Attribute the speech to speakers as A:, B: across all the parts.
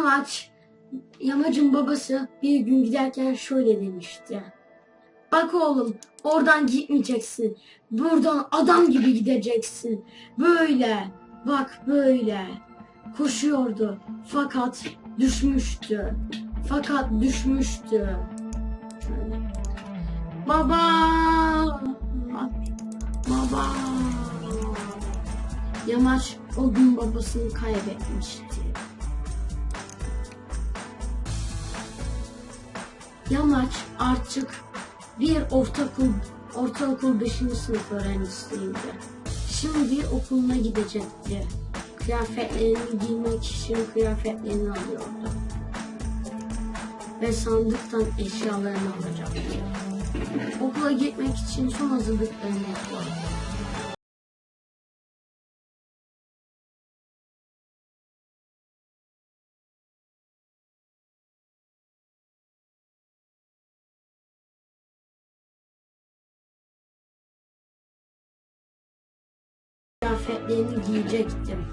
A: Yamaç, Yamacın babası bir gün giderken şöyle demişti. Bak oğlum oradan gitmeyeceksin. Buradan adam gibi gideceksin. Böyle bak böyle. Koşuyordu fakat düşmüştü. Fakat düşmüştü. Baba! Baba! Yamaç o gün babasını kaybetmişti. Yamaç artık bir ortaokul ortaokul 5. sınıf öğrencisiydi. Şimdi okuluna gidecekti. Kıyafetlerini giymek için kıyafetlerini alıyordu. Ve sandıktan eşyalarını alacaktı. Okula gitmek için son hazırlıklarını yapıyordu. Kıyafetlerini giyecektim.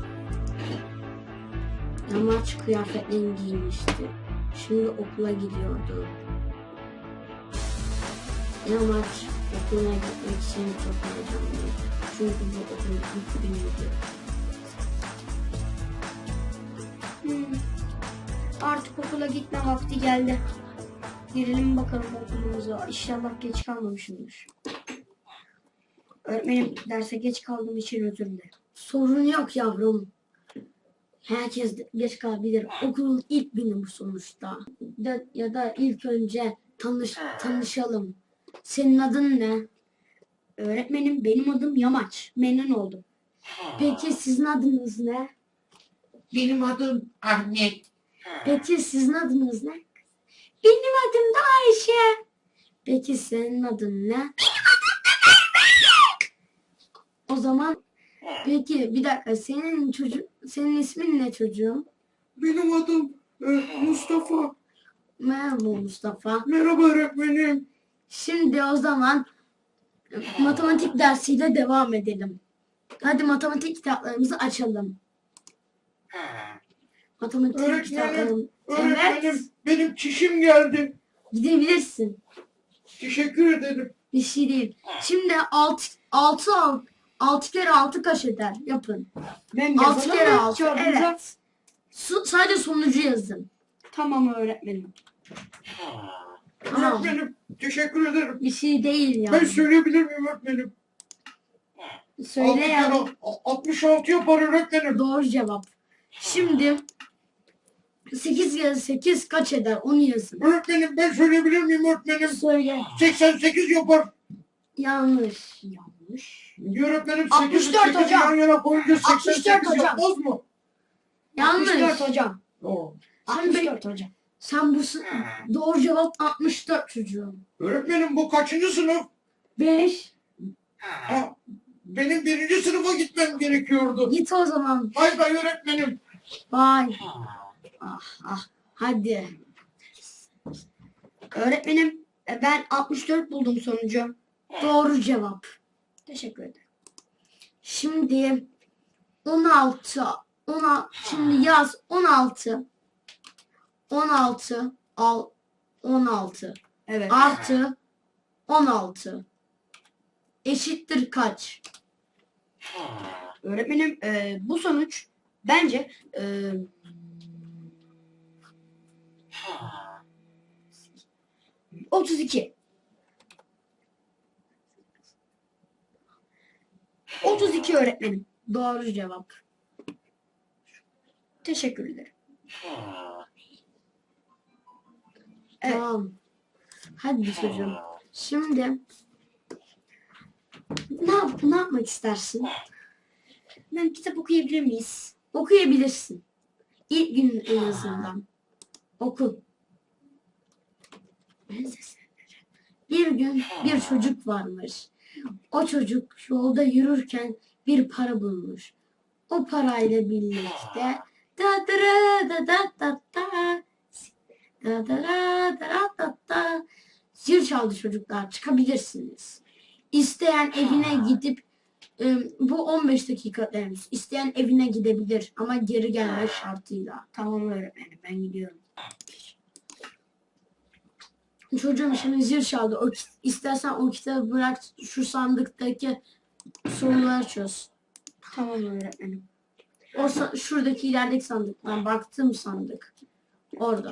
A: Yamaç kıyafetlerini giymişti. Şimdi okula gidiyordu. Yamaç okuluna gitmek için çok heyecanlıydı. Çünkü bu okulun ilk günüydü.
B: Hmm. Artık okula gitme vakti geldi. Girelim bakalım okulumuza. İnşallah geç kalmamışımdır. Öğretmenim derse geç kaldığım için özür dilerim.
A: Sorun yok yavrum. Herkes geç kalabilir. Okulun ilk günü bu sonuçta. Da, ya da ilk önce tanış, tanışalım. Senin adın ne?
B: Öğretmenim benim adım Yamaç. Memnun oldum.
A: Peki sizin adınız ne?
C: Benim adım Ahmet.
A: Peki sizin adınız ne? Benim adım da Ayşe. Peki senin adın ne? O zaman peki bir dakika senin çocuk senin ismin ne çocuğum?
C: Benim adım e, Mustafa.
A: Merhaba Mustafa.
C: Merhaba öğretmenim.
A: Şimdi o zaman matematik dersiyle devam edelim. Hadi matematik kitaplarımızı açalım. Matematik
C: Öğretmenim,
A: kitaplarım.
C: Öğretmenim
A: Evet.
C: benim çişim geldi.
A: Gidebilirsin.
C: Teşekkür ederim.
A: Bir şey değil. Şimdi 6 6 6 kere 6 kaç eder? Yapın.
B: Ben
A: 6 kere 6.
B: kağıdınıza?
A: Evet. Su- sadece sonucu yazın.
B: Tamam öğretmenim.
A: Tamam.
C: Öğretmenim teşekkür ederim.
A: Bir şey değil
C: Ben
A: yani.
C: söyleyebilir miyim öğretmenim?
A: Söyle
C: Altı
A: yani.
C: kere a- 66 yapar öğretmenim.
A: Doğru cevap. Şimdi 8 kere 8 kaç eder? Onu yazın.
C: Öğretmenim ben söyleyebilir miyim öğretmenim?
A: Söyle.
C: 88 yapar.
A: Yanlış.
B: Yanlış.
C: Öğretmenim 8
B: 64
C: 8
B: hocam.
C: yan yana koyunca
B: 64
C: 88
B: hocam.
C: yapmaz mı?
A: Yanlış.
B: 64 hocam.
A: Sen, be-
B: 64 hocam.
A: sen bu sı- doğru cevap 64 çocuğum.
C: Öğretmenim bu kaçıncı sınıf?
A: 5.
C: Ha, benim birinci sınıfa gitmem gerekiyordu.
A: Git o zaman.
C: Bay bay öğretmenim.
A: Bye. Ah ah. Hadi.
B: Öğretmenim e, ben 64 buldum sonucu.
A: Doğru cevap.
B: Teşekkür ederim.
A: Şimdi 16 16 şimdi yaz 16 16 al 16
B: Evet.
A: artı 16 eşittir kaç?
B: Öğretmenim e, bu sonuç bence e, Otuz iki. Otuz iki öğretmenim.
A: Doğru cevap.
B: Teşekkür ederim. Evet.
A: Tamam. Hadi çocuğum. Şimdi ne, yap, ne yapmak istersin?
B: Ben kitap okuyabilir miyiz?
A: Okuyabilirsin. İlk gün en azından. Oku. Ben seslendireceğim. Bir gün bir çocuk varmış. O çocuk yolda yürürken bir para bulmuş. O parayla birlikte da da da da da da da da da da da da da zil çaldı çocuklar çıkabilirsiniz. İsteyen evine gidip bu 15 dakika ders. İsteyen evine gidebilir ama geri gelmek şartıyla.
B: Tamam öğretmenim ben gidiyorum.
A: Çocuğum şimdi zil çaldı. O, istersen o kitabı bırak şu sandıktaki soruları çöz.
B: Tamam öğretmenim.
A: O şuradaki ilerideki sandık. Ben baktım sandık. Orada.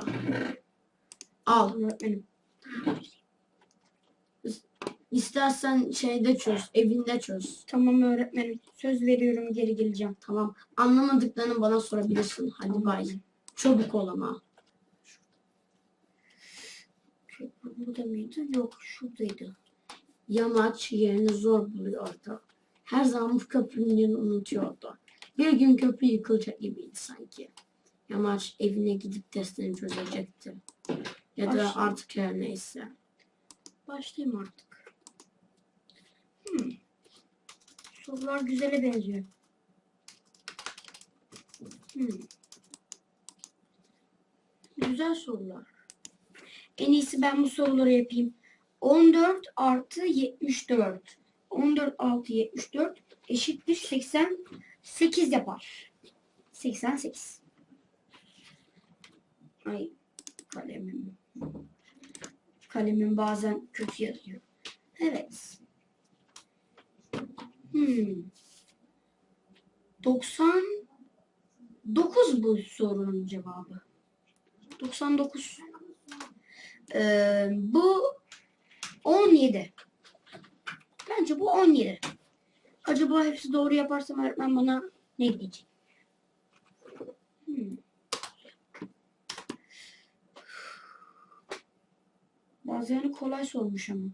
A: Al.
B: Öğretmenim.
A: İstersen şeyde çöz. Evinde çöz.
B: Tamam öğretmenim. Söz veriyorum geri geleceğim.
A: Tamam. Anlamadıklarını bana sorabilirsin. Hadi bay. Çabuk ol ama.
B: Köprü burada mıydı? Yok şuradaydı.
A: Yamaç yerini zor buluyordu. Her zaman bu köprünün unutuyordu. Bir gün köprü yıkılacak gibiydi sanki. Yamaç evine gidip testini çözecekti. Ya da
B: Aşağı.
A: artık her neyse.
B: Başlayayım artık. Hmm. Sorular güzele benziyor. Hmm. Güzel sorular. En iyisi ben bu soruları yapayım. 14 artı 74. 14 artı 74 eşittir 88 yapar. 88. Ay kalemim. Kalemim bazen kötü yazıyor. Evet. Hmm. 99 bu sorunun cevabı. 99. Ee, bu 17. Bence bu 17. Acaba hepsi doğru yaparsam öğretmen bana ne diyecek? Hmm. Bazen kolay sormuş ama.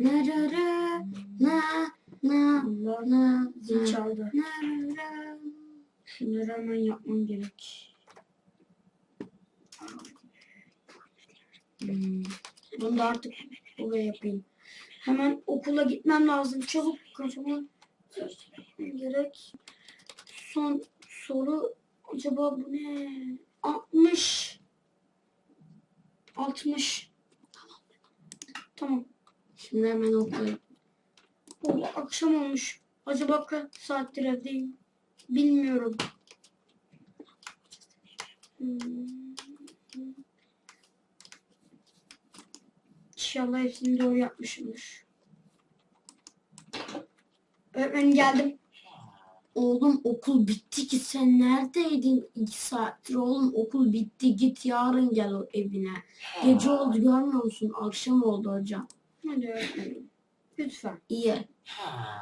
A: Ra ra, na na
B: Allah
A: na
B: zil çaldı. Şunları hemen yapmam gerek. Hmm. Bunu da artık buraya yapayım. Hemen okula gitmem lazım. Çabuk kafamı gerek. Son soru acaba bu ne? 60 60 Tamam.
A: Şimdi hemen okuyayım.
B: O akşam olmuş. Acaba kaç saattir evdeyim? Bilmiyorum. Hmm. İnşallah hepsini doğru yapmışımdır. Öğretmenim geldim.
A: Oğlum okul bitti ki sen neredeydin? İki saattir oğlum okul bitti git yarın gel evine. Gece oldu görmüyor musun? Akşam oldu hocam.
B: Hadi öğretmenim. Lütfen.
A: İyi.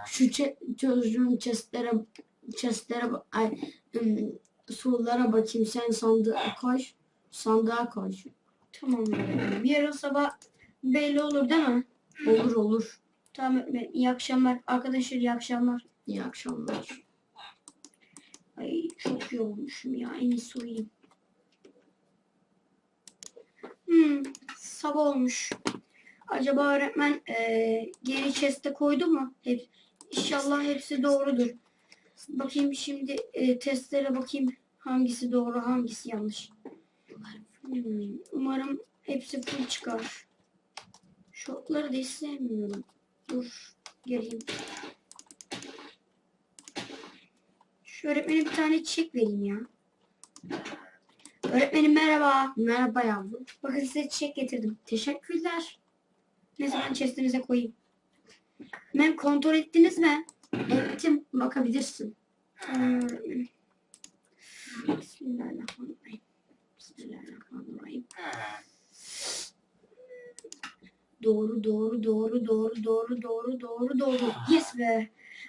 A: Şu çocuğun chestlere chestlere ay ım, sorulara bakayım sen sandığa koy. Sandığa koy.
B: Tamam öğretmenim. Yarın sabah belli olur değil mi?
A: Olur olur.
B: Tamam öğretmenim. İyi akşamlar. Arkadaşlar iyi akşamlar.
A: İyi akşamlar.
B: Ay çok yorulmuşum ya. En iyisi uyuyayım. Hmm, sabah olmuş. Acaba öğretmen eee geri chest'e koydu mu? Hep, inşallah hepsi doğrudur. Bakayım şimdi eee, testlere bakayım hangisi doğru hangisi yanlış. Hmm, umarım hepsi full çıkar. Şortları da hiç sevmiyorum. Dur geleyim. Şu öğretmene bir tane çiçek vereyim ya. Öğretmenim merhaba.
A: Merhaba yavrum.
B: Bakın size çiçek getirdim. Teşekkürler. Ne zaman chestinize koyayım? Ben kontrol ettiniz mi?
A: Ettim bakabilirsin.
B: Öğretmenim. Bismillahirrahmanirrahim. Bismillahirrahmanirrahim. Doğru doğru doğru doğru doğru doğru doğru doğru. Yes be.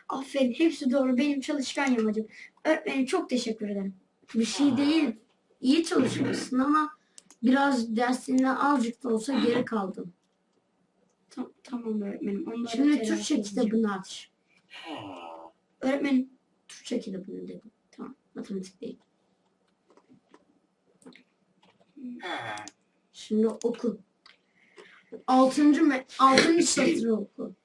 B: Aferin hepsi doğru. Benim çalışkan yamacım. Öğretmenim çok teşekkür ederim.
A: Bir şey değil. İyi çalışmışsın ama biraz dersinden azıcık da olsa geri kaldın.
B: Tam, tamam öğretmenim. Onları
A: Şimdi Türkçe kitabını aç.
B: Öğretmenim
A: Türkçe kitabını dedim. Tamam. Matematik değil. Şimdi oku. Altıncı, me altıncı satırı oku.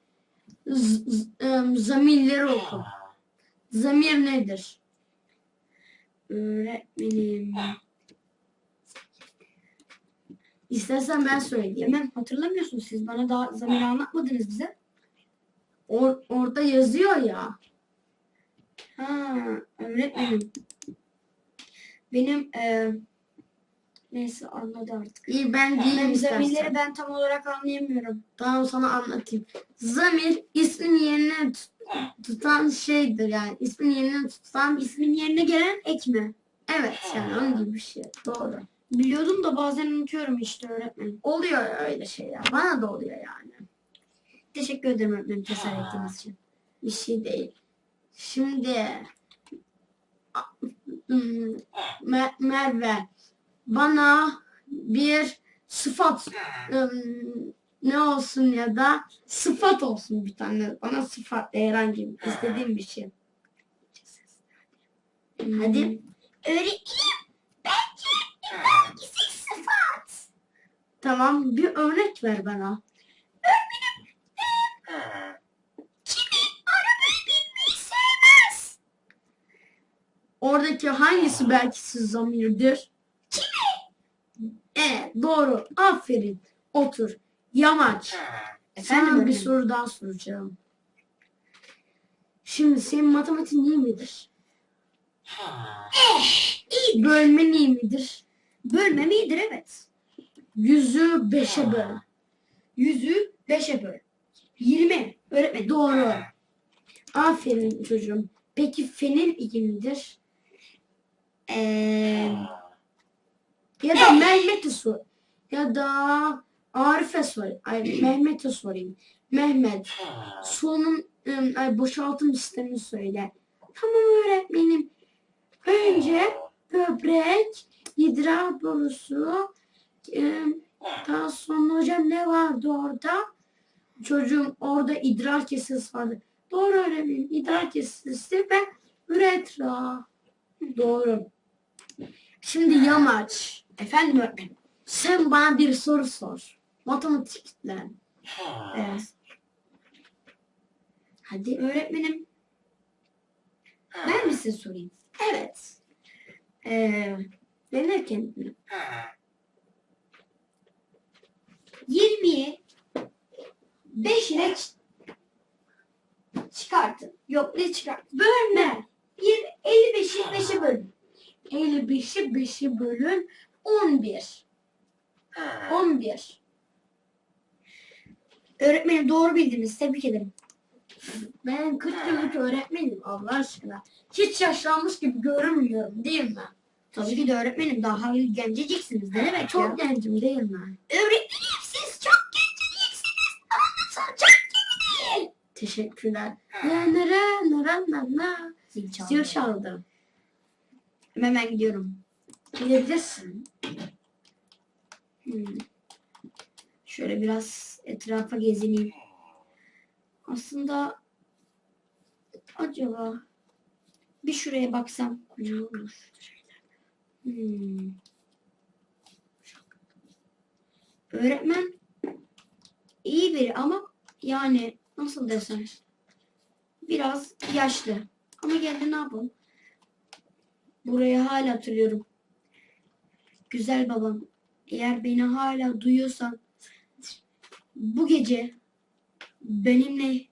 A: Z- zamirleri oku. Zamir nedir?
B: öğretmenim.
A: İstersen ben söyleyeyim.
B: Yemem hatırlamıyorsunuz siz bana daha zamiri anlatmadınız bize.
A: Or- orada yazıyor ya.
B: Ha, öğretmenim. Benim e, neyse anladı artık.
A: İyi ben
B: Ben
A: diyeyim
B: zamirleri
A: istersen.
B: ben tam olarak anlayamıyorum.
A: Tamam sana anlatayım. Zamir ismin yerine tut- tutan şeydir yani. ismin yerine tutan
B: İsmin yerine gelen ek mi?
A: evet yani onun gibi bir şey. Doğru.
B: Biliyordum da bazen unutuyorum işte öğretmenim.
A: Oluyor öyle şeyler. Bana da oluyor yani.
B: Teşekkür ederim öğretmenim teselli ettiğiniz için.
A: Bir şey değil. Şimdi hmm, Mer- Merve bana bir sıfat hmm, ne olsun ya da sıfat olsun bir tane. Bana sıfat herhangi bir istediğim bir şey. Hadi.
B: Öğretmenim bence hangisi sıfat?
A: Tamam bir örnek ver bana.
B: Kimi arabayı binmeyi sevmez?
A: Oradaki hangisi belki siz zamirdir? Evet doğru. Aferin. Otur. Yamaç. Sana bir
B: öğretmenim.
A: soru daha soracağım. Şimdi senin matematiğin iyi midir?
B: İyi.
A: Bölmen iyi midir?
B: Bölmem iyidir evet.
A: Yüzü beşe böl.
B: Yüzü beşe böl. Yirmi. Öğretmenim.
A: Doğru. Aferin çocuğum. Peki fenin iyi midir?
B: Eee
A: Ya da Mehmet'e sor. Ya da Arif'e sor. Ay Mehmet'e sorayım. Mehmet. Im, ay, boşaltım sistemini söyle. Tamam öğretmenim. Önce böbrek, idrar borusu, daha sonra hocam ne vardı orada? Çocuğum orada idrar kesesi vardı. Doğru öğretmenim. İdrar kesesi ve üretra. Doğru. Şimdi yamaç.
B: Efendim öğretmenim.
A: Sen bana bir soru sor. Matematikle.
B: Evet.
A: Hadi.
B: Öğretmenim. Ben mi size sorayım?
A: Evet.
B: Eee
A: Dene kendini.
B: 20'yi 5 ile çıkartın. Yok ne çıkart? Bölme. 20, 55'i 5'e bölün.
A: 55'i 5'i bölün 11. 11.
B: Öğretmenim doğru bildiniz. Tebrik ederim.
A: Ben 40 yıllık öğretmenim Allah aşkına. Hiç yaşlanmış gibi görünmüyorum değil mi?
B: Tabii ki de öğretmenim. Daha genceciksiniz. Ne demek
A: Çok
B: ya?
A: gencim değil mi?
B: Öğretmenim siz çok genceciksiniz. Anlatılacak gibi değil.
A: Teşekkürler. Na na na na na.
B: Çaldı.
A: Zil çaldı.
B: Hemen gidiyorum.
A: Gidebilirsin.
B: Hmm. Şöyle biraz etrafa gezineyim. Aslında acaba bir şuraya baksam ne olur? Hmm. Öğretmen iyi biri ama yani nasıl desem biraz yaşlı. Ama geldi ne yapalım? Burayı hala hatırlıyorum. Güzel babam eğer beni hala duyuyorsan bu gece benimle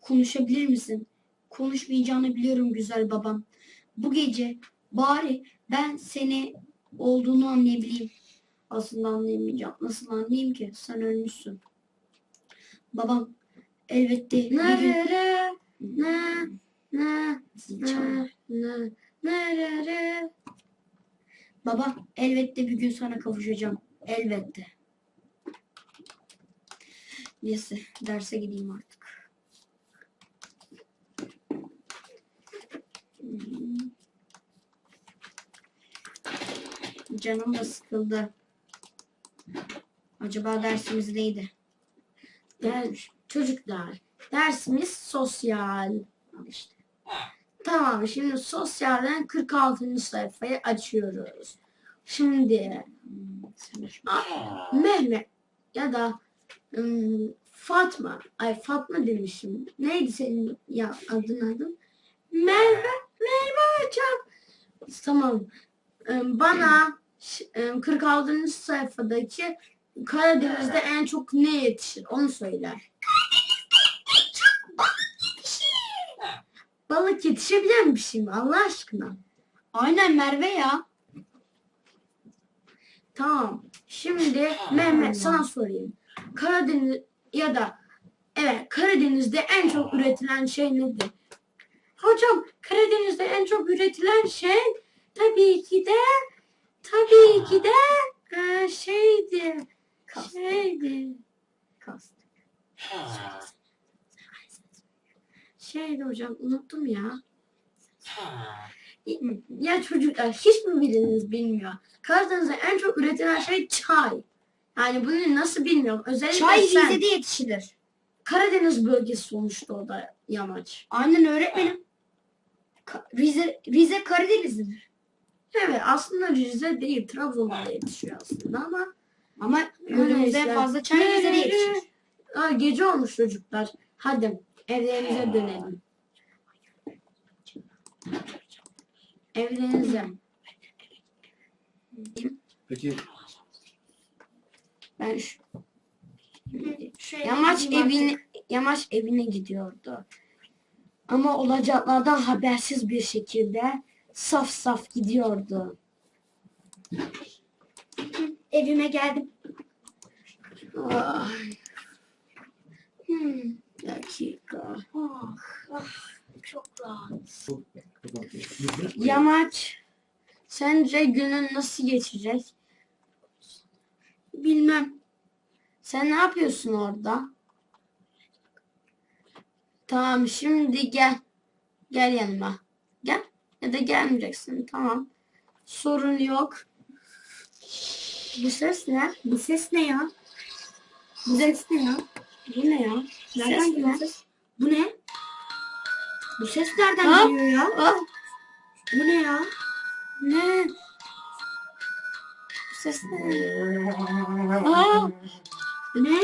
B: konuşabilir misin? Konuşmayacağını biliyorum güzel babam. Bu gece bari ben seni olduğunu anlayabileyim. Aslında anlayamayacağım. Nasıl anlayayım ki? Sen ölmüşsün. Babam elbette
A: Na
B: gün...
A: ra ra, na na
B: Zil çaldı.
A: na na na ra ra.
B: Baba elbette bir gün sana kavuşacağım. Elbette. Neyse derse gideyim artık. Hmm. Canım da sıkıldı. Acaba dersimiz neydi?
A: Der, çocuklar dersimiz sosyal. Al işte. Tamam şimdi sosyalden 46. sayfayı açıyoruz. Şimdi a- Mehmet ya da ım, Fatma. Ay Fatma demişim. Neydi senin ya adın adın? Merve. Merve hocam. Tamam. Im, Bana ım, 46. sayfadaki Karadeniz'de en çok ne yetişir onu söyle. Balık yetişebilen bir şey mi Allah aşkına?
B: Aynen Merve ya.
A: Tamam. Şimdi Mehmet sana sorayım. Karadeniz ya da evet Karadeniz'de en çok üretilen şey nedir? Hocam Karadeniz'de en çok üretilen şey tabii ki de tabii ki de e, şeydi. Şeydi.
B: Kas.
A: Şeydi hocam unuttum ya. Ya çocuklar hiç mi biriniz bilmiyor? Karadeniz'de en çok üretilen şey çay. Yani bunu nasıl bilmiyorum. Özellikle
B: Çay
A: sen.
B: Rize'de yetişilir.
A: Karadeniz bölgesi sonuçta o da yamaç.
B: Aynen öğretmenim. Ka- Rize, Rize Karadeniz'dir.
A: Evet aslında Rize değil Trabzon'da yetişiyor aslında ama
B: Ama günümüzde en fazla çay Rize'de yetişir.
A: Aa, gece olmuş çocuklar. Hadi evlerinize dönelim. Evlerinize.
C: Peki
A: Ben şu
B: Şöyle
A: Yamaç evine yamaç evine gidiyordu. Ama olacaklardan habersiz bir şekilde saf saf gidiyordu.
B: Evime geldim.
A: Ay. Hmm, dakika.
B: Ah, ah, çok rahat.
A: Yamaç sence günün nasıl geçecek?
B: Bilmem.
A: Sen ne yapıyorsun orada? Tamam şimdi gel. Gel yanıma. Gel. Ya da gelmeyeceksin. Tamam. Sorun yok. Bu ses ne?
B: Bu ses ne ya?
A: Bu ses ne ya? Bu ne ya?
B: Nereden
A: Ses
B: geliyor ses? Bu ne? Bu ses nereden
A: Ha?
B: geliyor ya?
A: Ah,
B: Bu ne ya?
A: ne? Bu ses ne? Aa,
B: Bu ne?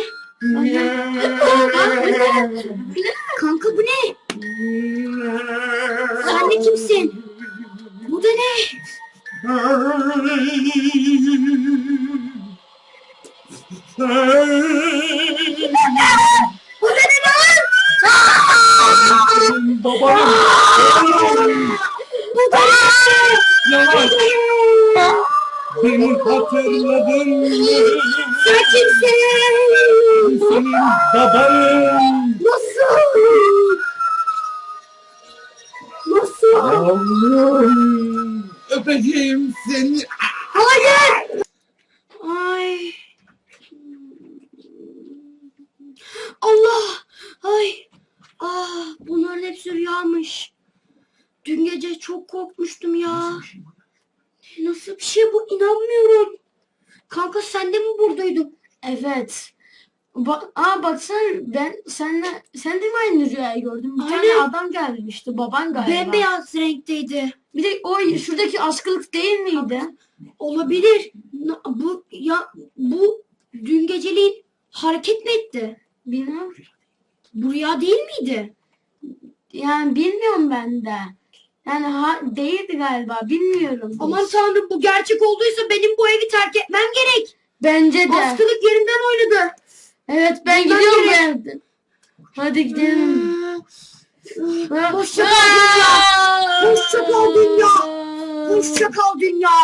B: Kanka bu ne? Sen de kimsin? Bu da ne? Bu ne lan?
C: Babanın
B: Bu da
C: yavaş. Beni hatırladın mı?
B: Sen kimsin?
C: Senin babanın.
B: Nasıl? Nasıl?
C: Yavrum. Öpeceğim seni.
B: Hayır. Ay. Allah. Ay. Ah, bunların hepsi rüyamış. Dün gece çok korkmuştum ya. Nasıl bir şey bu? İnanmıyorum. Kanka sen de mi buradaydın?
A: Evet. Ba Aa baksana ben senle sen de mi aynı rüyayı gördün? Bir tane
B: Aynen.
A: adam gelmişti baban galiba.
B: Bembeyaz renkteydi.
A: Bir de o şuradaki askılık değil miydi?
B: Olabilir. Na- Bu ya bu dün geceliğin hareket mi etti?
A: Bilmem.
B: Bu rüya değil miydi?
A: Yani bilmiyorum ben de. Yani ha, değildi galiba bilmiyorum.
B: Aman tanrım bu gerçek olduysa benim bu evi terk etmem gerek.
A: Bence de.
B: Askılık yerimden oynadı.
A: Evet ben gidiyorum bu
B: gerek.
A: evden. Hadi gidelim.
B: Hoşça kal dünya. Hoşça kal dünya. Hoşça kal dünya.